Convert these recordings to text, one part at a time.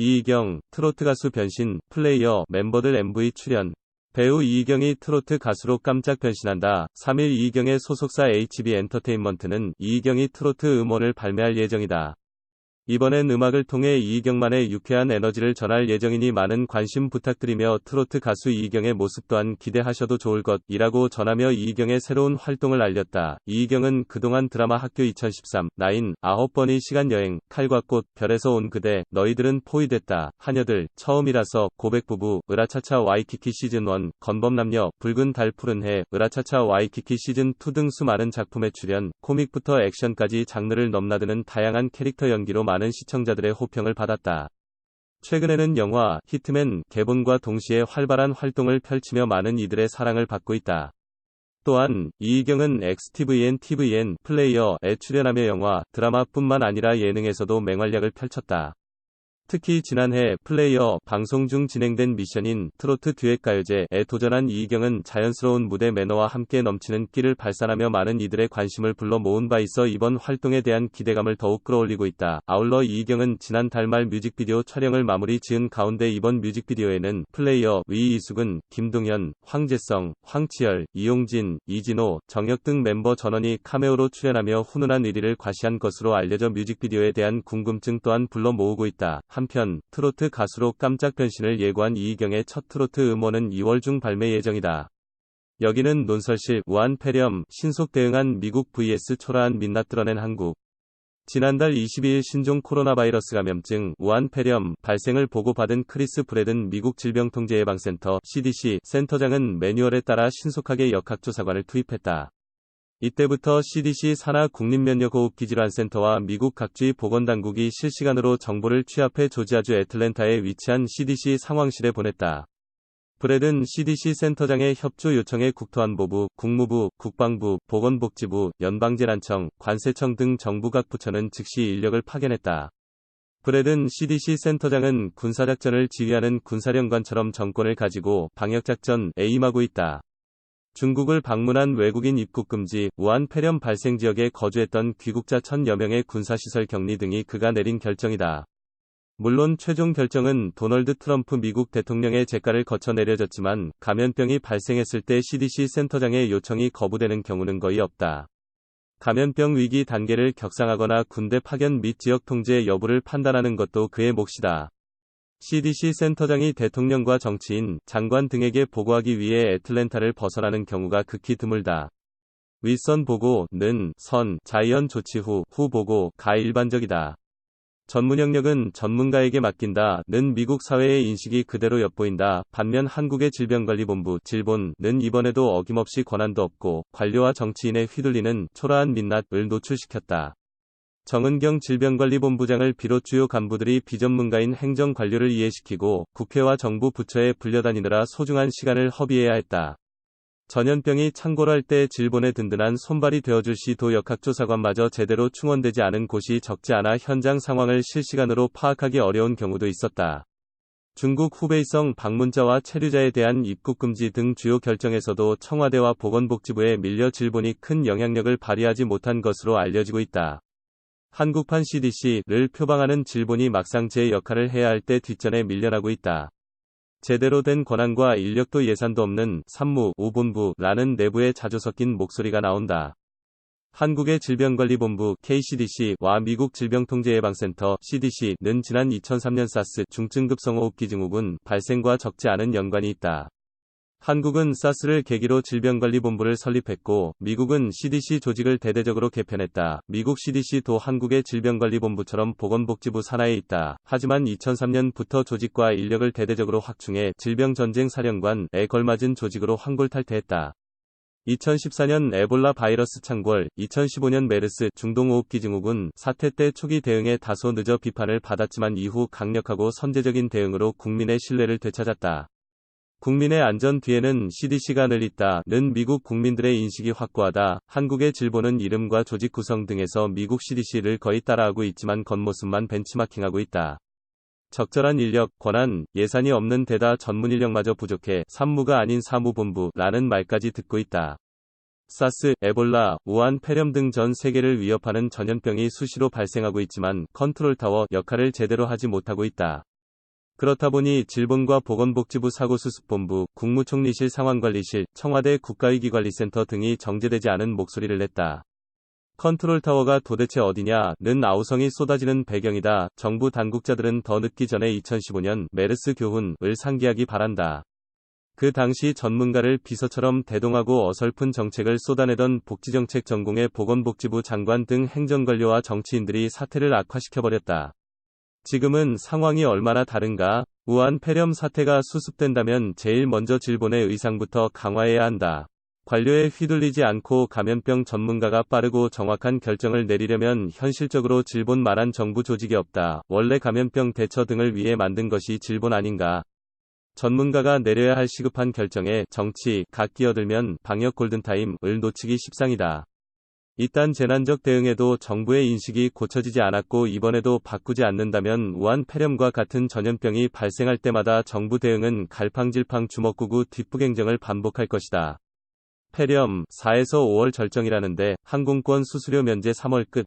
이희경, 트로트 가수 변신, 플레이어, 멤버들 MV 출연. 배우 이희경이 트로트 가수로 깜짝 변신한다. 3일 이희경의 소속사 HB 엔터테인먼트는 이희경이 트로트 음원을 발매할 예정이다. 이번엔 음악을 통해 이희경만의 유쾌한 에너지를 전할 예정이니 많은 관심 부탁드리며 트로트 가수 이희경의 모습 또한 기대하셔도 좋을 것이라고 전하며 이희경의 새로운 활동을 알렸다. 이희경은 그동안 드라마 학교 2013, 나인, 9번의 시간여행, 칼과 꽃, 별에서 온 그대, 너희들은 포위됐다, 하녀들, 처음이라서, 고백부부, 으라차차 와이키키 시즌1, 건범남녀, 붉은 달 푸른 해, 으라차차 와이키키 시즌2 등 수많은 작품에 출연, 코믹부터 액션까지 장르를 넘나드는 다양한 캐릭터 연기로 많은 시청자들의 호평을 받았다. 최근에는 영화 히트맨 개봉과 동시에 활발한 활동을 펼치며 많은 이들의 사랑을 받고 있다. 또한 이희경은 XTVN TVN 플레이어에 출연하며 영화, 드라마뿐만 아니라 예능에서도 맹활약을 펼쳤다. 특히 지난해 플레이어 방송 중 진행된 미션인 트로트 듀엣 가요제에 도전한 이희경은 자연스러운 무대 매너와 함께 넘치는 끼를 발산하며 많은 이들의 관심을 불러 모은 바 있어 이번 활동에 대한 기대감을 더욱 끌어올리고 있다. 아울러 이희경은 지난 달말 뮤직비디오 촬영을 마무리 지은 가운데 이번 뮤직비디오에는 플레이어 위이숙은, 김동현, 황재성, 황치열, 이용진, 이진호, 정혁 등 멤버 전원이 카메오로 출연하며 훈훈한 의리를 과시한 것으로 알려져 뮤직비디오에 대한 궁금증 또한 불러 모으고 있다. 한편 트로트 가수로 깜짝 변신을 예고한 이희경의 첫 트로트 음원은 2월 중 발매 예정이다. 여기는 논설실 우한 폐렴 신속 대응한 미국 vs 초라한 민낯 드러낸 한국 지난달 22일 신종 코로나 바이러스 감염증 우한 폐렴 발생을 보고받은 크리스 브레든 미국 질병통제예방센터 CDC 센터장은 매뉴얼에 따라 신속하게 역학조사관을 투입했다. 이때부터 CDC 산하 국립면역호흡기질환센터와 미국 각지 보건당국이 실시간으로 정보를 취합해 조지아주 애틀랜타에 위치한 CDC 상황실에 보냈다. 브레든 CDC 센터장의 협조 요청에 국토안보부, 국무부, 국방부, 보건복지부, 연방재난청, 관세청 등 정부 각 부처는 즉시 인력을 파견했다. 브레든 CDC 센터장은 군사작전을 지휘하는 군사령관처럼 정권을 가지고 방역작전 에 임하고 있다. 중국을 방문한 외국인 입국 금지, 우한 폐렴 발생 지역에 거주했던 귀국자 천여 명의 군사시설 격리 등이 그가 내린 결정이다. 물론 최종 결정은 도널드 트럼프 미국 대통령의 재가를 거쳐 내려졌지만 감염병이 발생했을 때 CDC 센터장의 요청이 거부되는 경우는 거의 없다. 감염병 위기 단계를 격상하거나 군대 파견 및 지역 통제 여부를 판단하는 것도 그의 몫이다. CDC 센터장이 대통령과 정치인, 장관 등에게 보고하기 위해 애틀랜타를 벗어나는 경우가 극히 드물다. 윗선 보고 는 선, 자이언 조치 후, 후 보고 가 일반적이다. 전문 영역은 전문가에게 맡긴다 는 미국 사회의 인식이 그대로 엿보인다. 반면 한국의 질병관리본부 질본은 이번에도 어김없이 권한도 없고 관료와 정치인에 휘둘리는 초라한 민낯을 노출시켰다. 정은경 질병관리본부장을 비롯 주요 간부들이 비전문가인 행정관료를 이해시키고 국회와 정부 부처에 불려다니느라 소중한 시간을 허비해야 했다. 전염병이 창궐할 때 질본에 든든한 손발이 되어줄 시도 역학조사관마저 제대로 충원되지 않은 곳이 적지 않아 현장 상황을 실시간으로 파악하기 어려운 경우도 있었다. 중국 후베이성 방문자와 체류자에 대한 입국 금지 등 주요 결정에서도 청와대와 보건복지부에 밀려 질본이 큰 영향력을 발휘하지 못한 것으로 알려지고 있다. 한국판 CDC를 표방하는 질본이 막상 제 역할을 해야 할 때 뒷전에 밀려나고 있다. 제대로 된 권한과 인력도 예산도 없는 산무 5본부라는 내부에 자주 섞인 목소리가 나온다. 한국의 질병관리본부 KCDC와 미국 질병통제예방센터 CDC는 지난 2003년 사스 중증급 성호흡기 증후군 발생과 적지 않은 연관이 있다. 한국은 사스를 계기로 질병관리본부를 설립했고 미국은 CDC 조직을 대대적으로 개편했다. 미국 CDC도 한국의 질병관리본부처럼 보건복지부 산하에 있다. 하지만 2003년부터 조직과 인력을 대대적으로 확충해 질병전쟁사령관에 걸맞은 조직으로 황골탈퇴했다. 2014년 에볼라 바이러스 창궐, 2015년 메르스 중동호흡기 증후군 사태 때 초기 대응에 다소 늦어 비판을 받았지만 이후 강력하고 선제적인 대응으로 국민의 신뢰를 되찾았다. 국민의 안전 뒤에는 CDC가 늘 있다는 미국 국민들의 인식이 확고하다. 한국의 질본은 이름과 조직 구성 등에서 미국 CDC를 거의 따라하고 있지만 겉모습만 벤치마킹하고 있다. 적절한 인력, 권한, 예산이 없는 데다 전문 인력마저 부족해 산무가 아닌 사무본부라는 말까지 듣고 있다. 사스, 에볼라, 우한 폐렴 등 전 세계를 위협하는 전염병이 수시로 발생하고 있지만 컨트롤타워 역할을 제대로 하지 못하고 있다. 그렇다 보니 질본과 보건복지부 사고수습본부, 국무총리실 상황관리실, 청와대 국가위기관리센터 등이 정제되지 않은 목소리를 냈다. 컨트롤타워가 도대체 어디냐?는 아우성이 쏟아지는 배경이다. 정부 당국자들은 더 늦기 전에 2015년 메르스 교훈을 상기하기 바란다. 그 당시 전문가를 비서처럼 대동하고 어설픈 정책을 쏟아내던 복지정책 전공의 보건복지부 장관 등 행정관료와 정치인들이 사태를 악화시켜버렸다. 지금은 상황이 얼마나 다른가? 우한 폐렴 사태가 수습된다면 제일 먼저 질본의 의상부터 강화해야 한다. 관료에 휘둘리지 않고 감염병 전문가가 빠르고 정확한 결정을 내리려면 현실적으로 질본만한 정부 조직이 없다. 원래 감염병 대처 등을 위해 만든 것이 질본 아닌가? 전문가가 내려야 할 시급한 결정에 정치, 각 끼어들면 방역 골든타임을 놓치기 십상이다. 이딴 재난적 대응에도 정부의 인식이 고쳐지지 않았고 이번에도 바꾸지 않는다면 우한 폐렴과 같은 전염병이 발생할 때마다 정부 대응은 갈팡질팡 주먹구구 뒷부갱정을 반복할 것이다. 폐렴 4에서 5월 절정이라는데 항공권 수수료 면제 3월 끝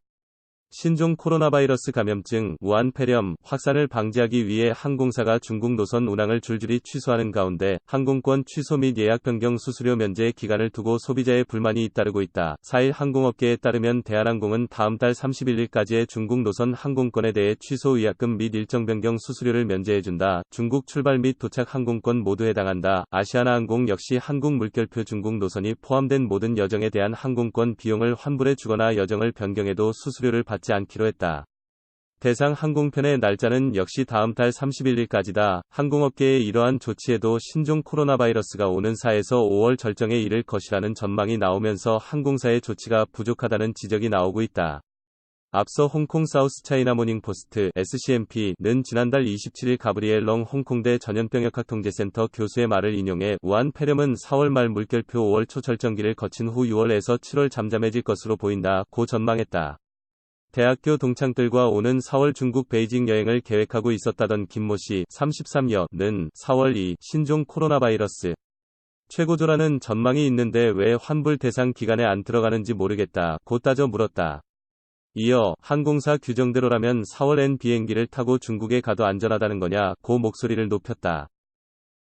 신종 코로나 바이러스 감염증, 우한 폐렴 확산을 방지하기 위해 항공사가 중국 노선 운항을 줄줄이 취소하는 가운데 항공권 취소 및 예약 변경 수수료 면제 기간을 두고 소비자의 불만이 잇따르고 있다. 4일 항공업계에 따르면 대한항공은 다음 달 31일까지의 중국 노선 항공권에 대해 취소 의약금 및 일정 변경 수수료를 면제해준다. 중국 출발 및 도착 항공권 모두 해당한다. 아시아나항공 역시 한국 물결표 중국 노선이 포함된 모든 여정에 대한 항공권 비용을 환불해 주거나 여정을 변경해도 수수료를 받지 받지 않기로 했다. 대상 항공편의 날짜는 역시 다음 달 31일까지다. 항공업계의 이러한 조치에도 신종 코로나 바이러스가 오는 4에서 5월 절정에 이를 것이라는 전망이 나오면서 항공사의 조치가 부족하다는 지적이 나오고 있다. 앞서 홍콩 사우스 차이나 모닝 포스트 SCMP는 지난달 27일 가브리엘 렁 홍콩대 전염병역학통제센터 교수의 말을 인용해 우한 폐렴은 4월 말 물결표 5월 초 절정기를 거친 후 6월에서 7월 잠잠해질 것으로 보인다. 고 전망했다. 대학교 동창들과 오는 4월 중국 베이징 여행을 계획하고 있었다던 김모 씨 33여는 4월 2 신종 코로나 바이러스 최고조라는 전망이 있는데 왜 환불 대상 기간에 안 들어가는지 모르겠다. 고 따져 물었다. 이어 항공사 규정대로라면 4월엔 비행기를 타고 중국에 가도 안전하다는 거냐 고 목소리를 높였다.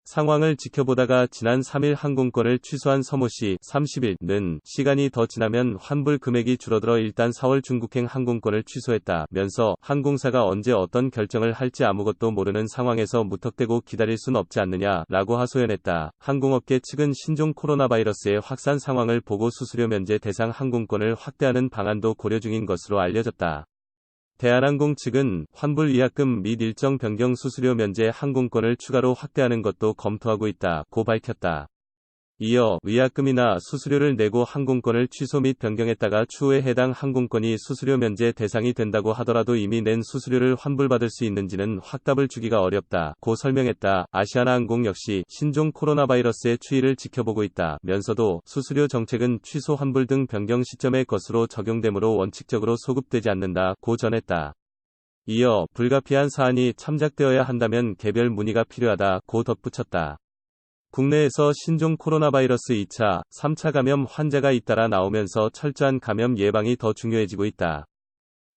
상황을 지켜보다가 지난 3일 항공권을 취소한 서모 씨 30일는 시간이 더 지나면 환불 금액이 줄어들어 일단 4월 중국행 항공권을 취소했다면서 항공사가 언제 어떤 결정을 할지 아무것도 모르는 상황에서 무턱대고 기다릴 순 없지 않느냐라고 하소연했다. 항공업계 측은 신종 코로나 바이러스의 확산 상황을 보고 수수료 면제 대상 항공권을 확대하는 방안도 고려 중인 것으로 알려졌다. 대한항공 측은 환불 위약금 및 일정 변경 수수료 면제 항공권을 추가로 확대하는 것도 검토하고 있다고 밝혔다. 이어 위약금이나 수수료를 내고 항공권을 취소 및 변경했다가 추후에 해당 항공권이 수수료 면제 대상이 된다고 하더라도 이미 낸 수수료를 환불받을 수 있는지는 확답을 주기가 어렵다. 고 설명했다. 아시아나항공 역시 신종 코로나 바이러스의 추이를 지켜보고 있다. 면서도 수수료 정책은 취소 환불 등 변경 시점의 것으로 적용되므로 원칙적으로 소급되지 않는다. 고 전했다. 이어 불가피한 사안이 참작되어야 한다면 개별 문의가 필요하다. 고 덧붙였다. 국내에서 신종 코로나 바이러스 2차, 3차 감염 환자가 잇따라 나오면서 철저한 감염 예방이 더 중요해지고 있다.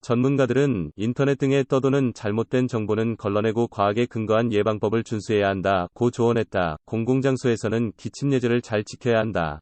전문가들은 인터넷 등에 떠도는 잘못된 정보는 걸러내고 과학에 근거한 예방법을 준수해야 한다. 고 조언했다. 공공장소에서는 기침 예절을 잘 지켜야 한다.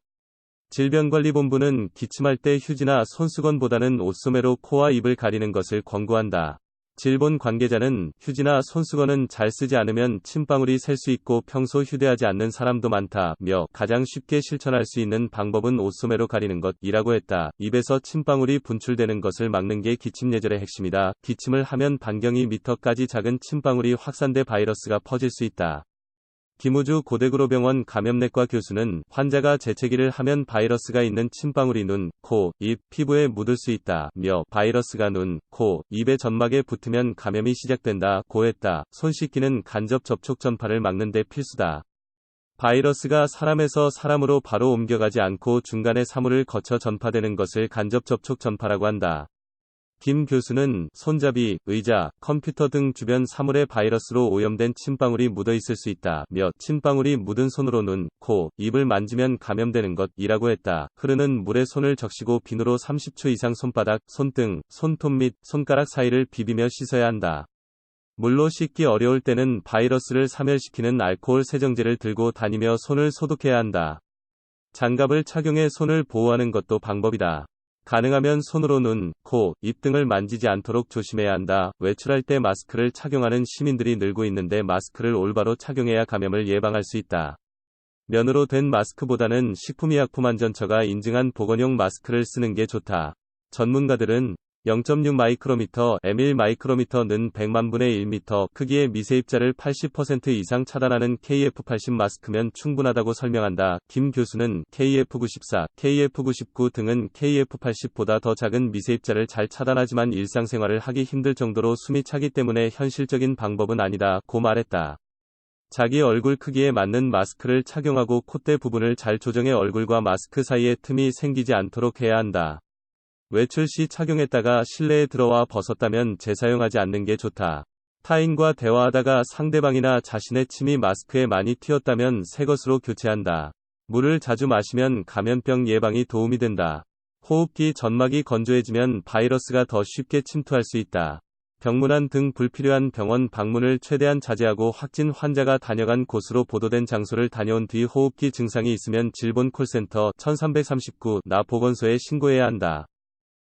질병관리본부는 기침할 때 휴지나 손수건보다는 옷소매로 코와 입을 가리는 것을 권고한다. 질본 관계자는 휴지나 손수건은 잘 쓰지 않으면 침방울이 셀 수 있고 평소 휴대하지 않는 사람도 많다며 가장 쉽게 실천할 수 있는 방법은 옷소매로 가리는 것이라고 했다. 입에서 침방울이 분출되는 것을 막는 게 기침 예절의 핵심이다. 기침을 하면 반경 2미터까지 작은 침방울이 확산돼 바이러스가 퍼질 수 있다. 김우주 고대구로병원 감염내과 교수는 환자가 재채기를 하면 바이러스가 있는 침방울이 눈, 코, 입, 피부에 묻을 수 있다 며 바이러스가 눈, 코, 입의 점막에 붙으면 감염이 시작된다 고했다. 손 씻기는 간접 접촉 전파를 막는 데 필수다. 바이러스가 사람에서 사람으로 바로 옮겨가지 않고 중간에 사물을 거쳐 전파되는 것을 간접 접촉 전파라고 한다. 김 교수는 손잡이, 의자, 컴퓨터 등 주변 사물에 바이러스로 오염된 침방울이 묻어 있을 수 있다. 며 침방울이 묻은 손으로 눈, 코, 입을 만지면 감염되는 것이라고 했다. 흐르는 물에 손을 적시고 비누로 30초 이상 손바닥, 손등, 손톱 및 손가락 사이를 비비며 씻어야 한다. 물로 씻기 어려울 때는 바이러스를 사멸시키는 알코올 세정제를 들고 다니며 손을 소독해야 한다. 장갑을 착용해 손을 보호하는 것도 방법이다. 가능하면 손으로 눈, 코, 입 등을 만지지 않도록 조심해야 한다. 외출할 때 마스크를 착용하는 시민들이 늘고 있는데 마스크를 올바로 착용해야 감염을 예방할 수 있다. 면으로 된 마스크보다는 식품의약품안전처가 인증한 보건용 마스크를 쓰는 게 좋다. 전문가들은 0.6 마이크로미터, M1 마이크로미터는 100만 분의 1미터 크기의 미세입자를 80% 이상 차단하는 KF80 마스크면 충분하다고 설명한다. 김 교수는 KF94, KF99 등은 KF80보다 더 작은 미세입자를 잘 차단하지만 일상생활을 하기 힘들 정도로 숨이 차기 때문에 현실적인 방법은 아니다. 고 말했다. 자기 얼굴 크기에 맞는 마스크를 착용하고 콧대 부분을 잘 조정해 얼굴과 마스크 사이에 틈이 생기지 않도록 해야 한다. 외출 시 착용했다가 실내에 들어와 벗었다면 재사용하지 않는 게 좋다. 타인과 대화하다가 상대방이나 자신의 침이 마스크에 많이 튀었다면 새 것으로 교체한다. 물을 자주 마시면 감염병 예방이 도움이 된다. 호흡기 점막이 건조해지면 바이러스가 더 쉽게 침투할 수 있다. 병문안 등 불필요한 병원 방문을 최대한 자제하고 확진 환자가 다녀간 곳으로 보도된 장소를 다녀온 뒤 호흡기 증상이 있으면 질본 콜센터 1339나 보건소에 신고해야 한다.